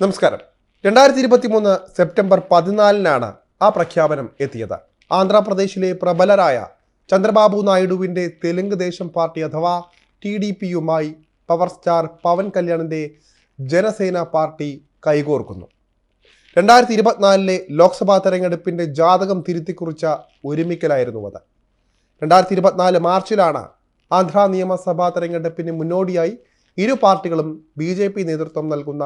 നമസ്കാരം. രണ്ടായിരത്തി ഇരുപത്തി മൂന്ന് സെപ്റ്റംബർ പതിനാലിനാണ് ആ പ്രഖ്യാപനം എത്തിയത്. ആന്ധ്രാപ്രദേശിലെ പ്രബലരായ ചന്ദ്രബാബു നായിഡുവിന്റെ തെലുങ്ക് ദേശം പാർട്ടി അഥവാ ടി ഡി പിയുമായി പവർ സ്റ്റാർ പവൻ കല്യാണിന്റെ ജനസേന പാർട്ടി കൈകോർക്കുന്നു. രണ്ടായിരത്തി ഇരുപത്തിനാലിലെ ലോക്സഭാ തെരഞ്ഞെടുപ്പിന്റെ ജാതകം തിരുത്തിക്കുറിച്ച ഒരുമിക്കലായിരുന്നു അത്. രണ്ടായിരത്തി ഇരുപത്തിനാല് മാർച്ചിലാണ് ആന്ധ്രാ നിയമസഭാ തെരഞ്ഞെടുപ്പിന് മുന്നോടിയായി ഇരു പാർട്ടികളും ബി ജെ പി നേതൃത്വം നൽകുന്ന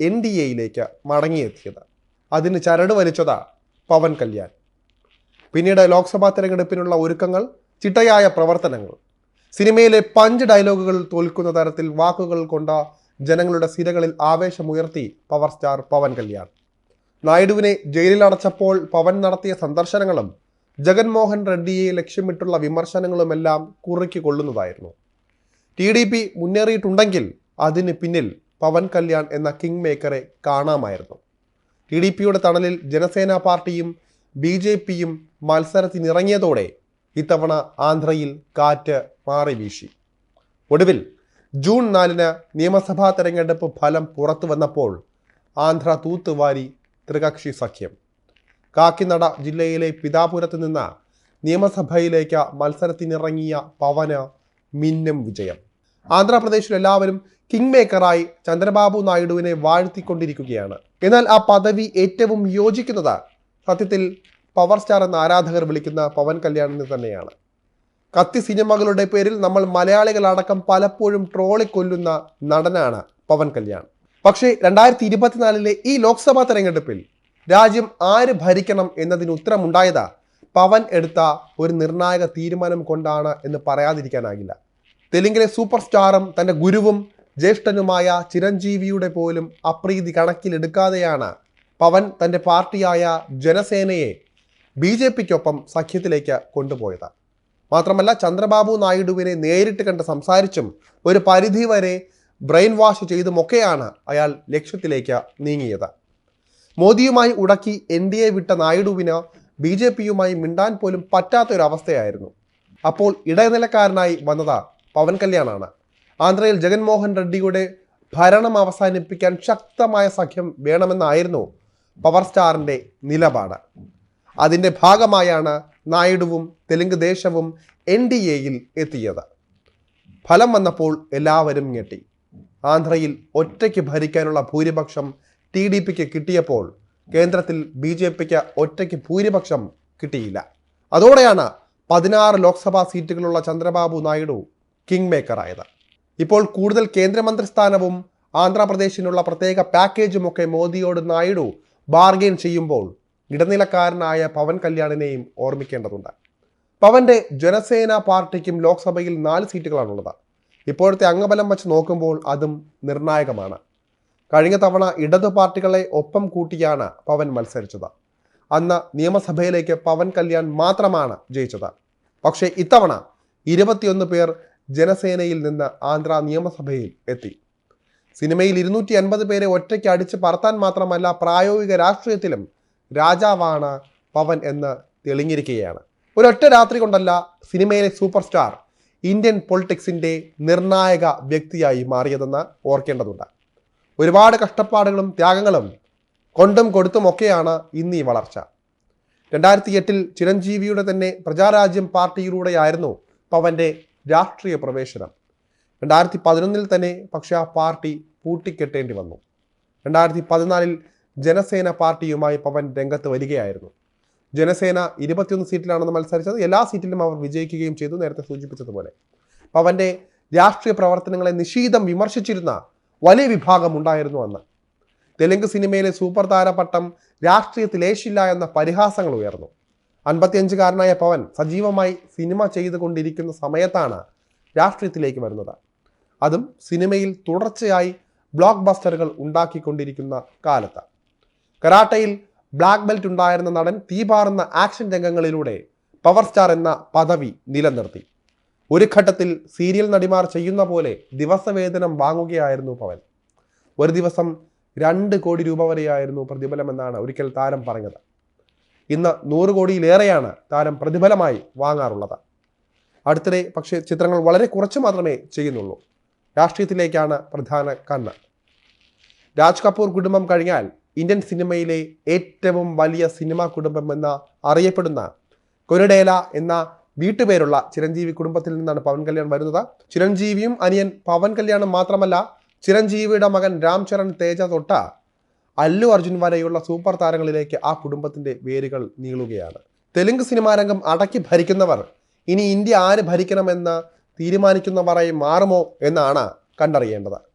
എൻ ഡി എയിലേക്ക് മടങ്ങിയെത്തിയത്. അതിന് ചരട് വലിച്ചതാ പവൻ കല്യാൺ. പിന്നീട് ലോക്സഭാ തെരഞ്ഞെടുപ്പിനുള്ള ഒരുക്കങ്ങൾ ചിട്ടയായ പ്രവർത്തനങ്ങൾ. സിനിമയിലെ പഞ്ച് ഡയലോഗുകൾ തോൽക്കുന്ന തരത്തിൽ വാക്കുകൾ കൊണ്ട ജനങ്ങളുടെ സിരകളിൽ ആവേശമുയർത്തി പവർ സ്റ്റാർ പവൻ കല്യാൺ. നായിഡുവിനെ ജയിലിൽ അടച്ചപ്പോൾ പവൻ നടത്തിയ സന്ദർശനങ്ങളും ജഗൻമോഹൻ റെഡ്ഡിയെ ലക്ഷ്യമിട്ടുള്ള വിമർശനങ്ങളുമെല്ലാം കുറുക്കി കൊള്ളുന്നതായിരുന്നു. ടി ഡി പി മുന്നേറിയിട്ടുണ്ടെങ്കിൽ അതിന് പിന്നിൽ പവൻ കല്യാൺ എന്ന കിങ് മേക്കറെ കാണാമായിരുന്നു. ടി ഡി പിയുടെ തണലിൽ ജനസേന പാർട്ടിയും ബി ജെ പിയും മത്സരത്തിനിറങ്ങിയതോടെ ഇത്തവണ ആന്ധ്രയിൽ കാറ്റ് മാറി വീശി. ഒടുവിൽ ജൂൺ നാലിന് നിയമസഭാ തെരഞ്ഞെടുപ്പ് ഫലം പുറത്തു വന്നപ്പോൾ ആന്ധ്ര തൂത്തുവാരി ത്രികക്ഷി സഖ്യം. കാക്കിനട ജില്ലയിലെ പിതാപുരത്ത് നിന്ന് നിയമസഭയിലേക്ക് മത്സരത്തിനിറങ്ങിയ പവന് മിന്നും വിജയം. ആന്ധ്രാപ്രദേശിൽ എല്ലാവരും കിങ് മേക്കറായി ചന്ദ്രബാബു നായിഡുവിനെ വാഴ്ത്തിക്കൊണ്ടിരിക്കുകയാണ്. എന്നാൽ ആ പദവി ഏറ്റവും യോജിക്കുന്നത് സത്യത്തിൽ പവർ സ്റ്റാർ എന്ന ആരാധകർ വിളിക്കുന്ന പവൻ കല്യാണിന് തന്നെയാണ്. കത്തി സിനിമകളുടെ പേരിൽ നമ്മൾ മലയാളികളടക്കം പലപ്പോഴും ട്രോളിക്കൊല്ലുന്ന നടനാണ് പവൻ കല്യാൺ. പക്ഷേ രണ്ടായിരത്തി ഇരുപത്തിനാലിലെ ഈ ലോക്സഭാ തെരഞ്ഞെടുപ്പിൽ രാജ്യം ആര് ഭരിക്കണം എന്നതിന് ഉത്തരമുണ്ടായത് പവൻ എടുത്ത ഒരു നിർണായക തീരുമാനം കൊണ്ടാണ് എന്ന് പറയാതിരിക്കാനാകില്ല. തെലുങ്കിലെ സൂപ്പർ സ്റ്റാറും തന്റെ ഗുരുവും ജ്യേഷ്ഠനുമായ ചിരഞ്ജീവിയുടെ പോലും അപ്രീതി കണക്കിലെടുക്കാതെയാണ് പവൻ തന്റെ പാർട്ടിയായ ജനസേനയെ ബി ജെ പിക്കൊപ്പം സഖ്യത്തിലേക്ക് കൊണ്ടുപോയത്. മാത്രമല്ല ചന്ദ്രബാബു നായിഡുവിനെ നേരിട്ട് കണ്ട് സംസാരിച്ചും ഒരു പരിധി വരെ ബ്രെയിൻ വാഷ് ചെയ്തുമൊക്കെയാണ് അയാൾ ലക്ഷ്യത്തിലേക്ക് നീങ്ങിയത്. മോദിയുമായി ഉടക്കി എൻ ഡി എ വിട്ട നായിഡുവിന് ബി ജെ പിയുമായി മിണ്ടാൻ പോലും പറ്റാത്തൊരവസ്ഥയായിരുന്നു. അപ്പോൾ ഇടനിലക്കാരനായി വന്നത് പവൻ കല്യാണാണ്. ആന്ധ്രയിൽ ജഗൻമോഹൻ റെഡ്ഡിയുടെ ഭരണം അവസാനിപ്പിക്കാൻ ശക്തമായ സഖ്യം വേണമെന്നായിരുന്നു പവർ സ്റ്റാറിന്റെ നിലപാട്. അതിന്റെ ഭാഗമായാണ് നായിഡുവും തെലുങ്ക് ദേശവും എൻ ഡി എയിൽ എത്തിയത്. ഫലം വന്നപ്പോൾ എല്ലാവരും ഞെട്ടി. ആന്ധ്രയിൽ ഒറ്റയ്ക്ക് ഭരിക്കാനുള്ള ഭൂരിപക്ഷം ടി ഡി പിക്ക് കിട്ടിയപ്പോൾ കേന്ദ്രത്തിൽ ബി ജെ പിക്ക് ഒറ്റയ്ക്ക് ഭൂരിപക്ഷം കിട്ടിയില്ല. അതോടെയാണ് പതിനാറ് ലോക്സഭാ സീറ്റുകളുള്ള ചന്ദ്രബാബു നായിഡു കിങ് മേക്കറായത് ഇപ്പോൾ കൂടുതൽ കേന്ദ്രമന്ത്രി സ്ഥാനവും ആന്ധ്രാപ്രദേശിനുള്ള പ്രത്യേക പാക്കേജുമൊക്കെ മോദിയോട് നായിഡു ബാർഗെയിൻ ചെയ്യുമ്പോൾ ഇടനിലക്കാരനായ പവൻ കല്യാണിനെയും ഓർമ്മിക്കേണ്ടതുണ്ട്. പവന്റെ ജനസേന പാർട്ടിക്കും ലോക്സഭയിൽ നാല് സീറ്റുകളാണുള്ളത്. ഇപ്പോഴത്തെ അംഗബലം വച്ച് നോക്കുമ്പോൾ അതും നിർണായകമാണ്. കഴിഞ്ഞ തവണ ഇടതു പാർട്ടികളെ ഒപ്പം കൂട്ടിയാണ് പവൻ മത്സരിച്ചത്. അന്ന് നിയമസഭയിലേക്ക് പവൻ കല്യാൺ മാത്രമാണ് ജയിച്ചത്. പക്ഷേ ഇത്തവണ ഇരുപത്തിയൊന്ന് പേർ ജനസേനയിൽ നിന്ന് ആന്ധ്ര നിയമസഭയിൽ എത്തി. സിനിമയിൽ ഇരുന്നൂറ്റി അൻപത് പേരെ ഒറ്റയ്ക്ക് അടിച്ച് പറത്താൻ മാത്രമല്ല പ്രായോഗിക രാഷ്ട്രീയത്തിലും രാജാവാണ് പവൻ എന്ന് തെളിഞ്ഞിരിക്കുകയാണ്. ഒരൊറ്റ രാത്രി കൊണ്ടല്ല സിനിമയിലെ സൂപ്പർ സ്റ്റാർ ഇന്ത്യൻ പൊളിറ്റിക്സിന്റെ നിർണായക വ്യക്തിയായി മാറിയതെന്ന് ഓർക്കേണ്ടതുണ്ട്. ഒരുപാട് കഷ്ടപ്പാടുകളും ത്യാഗങ്ങളും കൊണ്ടും കൊടുത്തുമൊക്കെയാണ് ഇന്ന് ഈ വളർച്ച. രണ്ടായിരത്തി എട്ടിൽ ചിരഞ്ജീവിയുടെ തന്നെ പ്രജാരാജ്യം പാർട്ടിയിലൂടെയായിരുന്നു പവന്റെ രാഷ്ട്രീയ പ്രവേശനം. രണ്ടായിരത്തി പതിനൊന്നിൽ തന്നെ പക്ഷേ ആ പാർട്ടി പൂട്ടിക്കെട്ടേണ്ടി വന്നു. രണ്ടായിരത്തി പതിനാലിൽ ജനസേന പാർട്ടിയുമായി പവൻ രംഗത്ത് വരികയായിരുന്നു. ജനസേന ഇരുപത്തിയൊന്ന് സീറ്റിലാണെന്ന് മത്സരിച്ചത് എല്ലാ സീറ്റിലും അവർ വിജയിക്കുകയും ചെയ്തു നേരത്തെ സൂചിപ്പിച്ചതുപോലെ. പവന്റെ രാഷ്ട്രീയ പ്രവർത്തനങ്ങളെ നിശീതം വിമർശിച്ചിരുന്ന വലിയ വിഭാഗം ഉണ്ടായിരുന്നു അന്ന്. തെലുങ്ക് സിനിമയിലെ സൂപ്പർ താരപട്ടം രാഷ്ട്രീയത്തിലേശില്ല എന്ന പരിഹാസങ്ങൾ ഉയർന്നു. അൻപത്തിയഞ്ചുകാരനായ പവൻ സജീവമായി സിനിമ ചെയ്തുകൊണ്ടിരിക്കുന്ന സമയത്താണ് രാഷ്ട്രീയത്തിലേക്ക് വരുന്നത്. അതും സിനിമയിൽ തുടർച്ചയായി ബ്ലോക്ക് ബസ്റ്ററുകൾ ഉണ്ടാക്കിക്കൊണ്ടിരിക്കുന്ന കാലത്ത്. കരാട്ടയിൽ ബ്ലാക്ക് ബെൽറ്റ് ഉണ്ടായിരുന്ന നടൻ തീപാറുന്ന ആക്ഷൻ രംഗങ്ങളിലൂടെ പവർ സ്റ്റാർ എന്ന പദവി നിലനിർത്തി. ഒരു ഘട്ടത്തിൽ സീരിയൽ നടിമാർ ചെയ്യുന്ന പോലെ ദിവസവേതനം വാങ്ങുകയായിരുന്നു പവൻ. ഒരു ദിവസം രണ്ട് കോടി രൂപ വരെയായിരുന്നു പ്രതിഫലമെന്നാണ് ഒരിക്കൽ താരം പറഞ്ഞത്. ഇന്ന് നൂറ് കോടിയിലേറെയാണ് താരം പ്രതിഫലമായി വാങ്ങാറുള്ളത്. അടുത്തിടെ പക്ഷേ ചിത്രങ്ങൾ വളരെ കുറച്ച് മാത്രമേ ചെയ്യുന്നുള്ളൂ. രാഷ്ട്രീയത്തിലേക്കാണ് പ്രധാന കണ്ണ്. രാജ് കപൂർ കുടുംബം കഴിഞ്ഞാൽ ഇന്ത്യൻ സിനിമയിലെ ഏറ്റവും വലിയ സിനിമാ കുടുംബം എന്ന അറിയപ്പെടുന്ന കൊരടേല എന്ന വീട്ടുപേരുള്ള ചിരഞ്ജീവി കുടുംബത്തിൽ നിന്നാണ് പവൻ കല്യാൺ വരുന്നത്. ചിരഞ്ജീവിയും അനിയൻ പവൻ കല്യാണും മാത്രമല്ല ചിരഞ്ജീവിയുടെ മകൻ രാം ചരൺ തേജ തൊട്ട അല്ലു അർജുൻ വരെയുള്ള സൂപ്പർ താരങ്ങളിലേക്ക് ആ കുടുംബത്തിന്റെ വേരുകൾ നീളുകയാണ്. തെലുങ്ക് സിനിമാ രംഗം അടക്കി ഭരിക്കുന്നവർ ഇനി ഇന്ത്യ ആര് ഭരിക്കണമെന്ന് തീരുമാനിക്കുന്നവരായി മാറുമോ എന്നാണ് കണ്ടറിയേണ്ടത്.